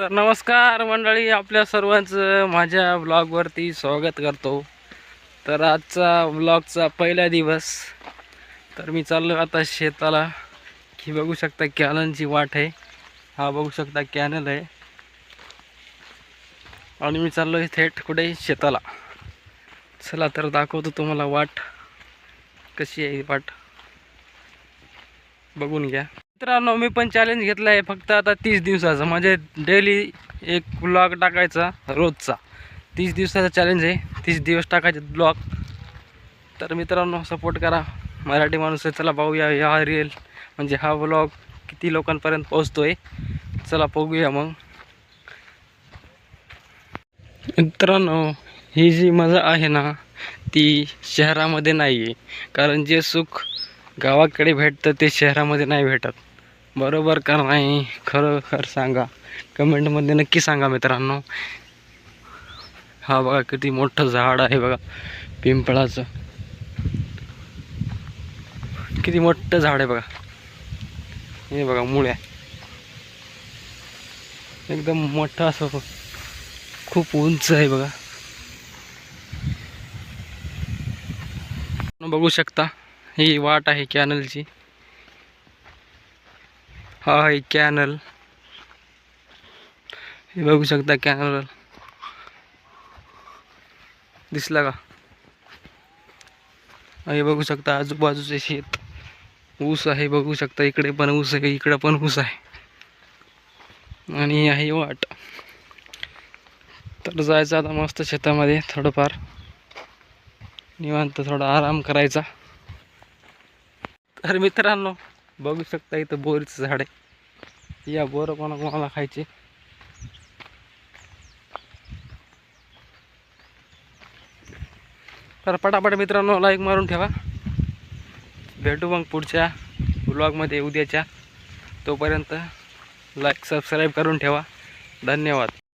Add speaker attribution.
Speaker 1: तर नमस्कार मंडळी आपल्या सर्वांचं माझ्या ब्लॉगवरती स्वागत करतो. तर आजचा ब्लॉगचा पहिला दिवस. तर मी चाललो आता शेताला. की बघू शकता कॅनलची वाट आहे. हा बघू शकता कॅनल आहे. आणि मी चाललो आहे थेट कुठे? शेताला. चला तर दाखवतो तुम्हाला वाट. कशी आहे ही वाट? बघून घ्या. मित्रांनो मी पण चॅलेंज घेतला आहे फक्त आता तीस दिवसाचं. म्हणजे डेली एक ब्लॉग टाकायचा रोजचा. तीस दिवसाचा चॅलेंज आहे. तीस दिवस टाकायचे ब्लॉग तर मित्रांनो सपोर्ट करा. मराठी माणूस आहे. चला पाहूया हा रिअल म्हणजे हा ब्लॉग किती लोकांपर्यंत पोहोचतो आहे चला बघूया मग. मित्रांनो ही जी मजा आहे ना ती शहरामध्ये नाही आहे कारण जे सुख गावाकडे भेटतं ते शहरामध्ये नाही भेटत. बरोबर का नाही? खरं खरं सांगा कमेंटमध्ये नक्की सांगा मित्रांनो. हा बघा किती मोठं झाड आहे बघा पिंपळाचं. किती मोठं झाड आहे बघा. हे बघा मुळ्या. एकदम मोठं असं खूप उंच आहे बघा. बघू शकता ही वाट आहे कॅनलची हा आहे कॅनल हे बघू शकता कॅनल दिसला का? हे बघू शकता आजूबाजूचे शेत. ऊस आहे बघू शकता इकडे पण ऊस आहे इकडे पण ऊस आहे. आणि आहे वाट. तर जायचं आता मस्त शेतामध्ये थोडंफार. निवांत थोडा आराम करायचा. तर मित्रांनो बघू शकता इथं बोरीचं झाड आहे. या बोरं कोणा कोणाला खायचे. तर पटापट मित्रांनो लाईक मारून ठेवा. भेटू मग पुढच्या ब्लॉगमध्ये उद्याच्या. तोपर्यंत लाईक सबस्क्राईब करून ठेवा. धन्यवाद.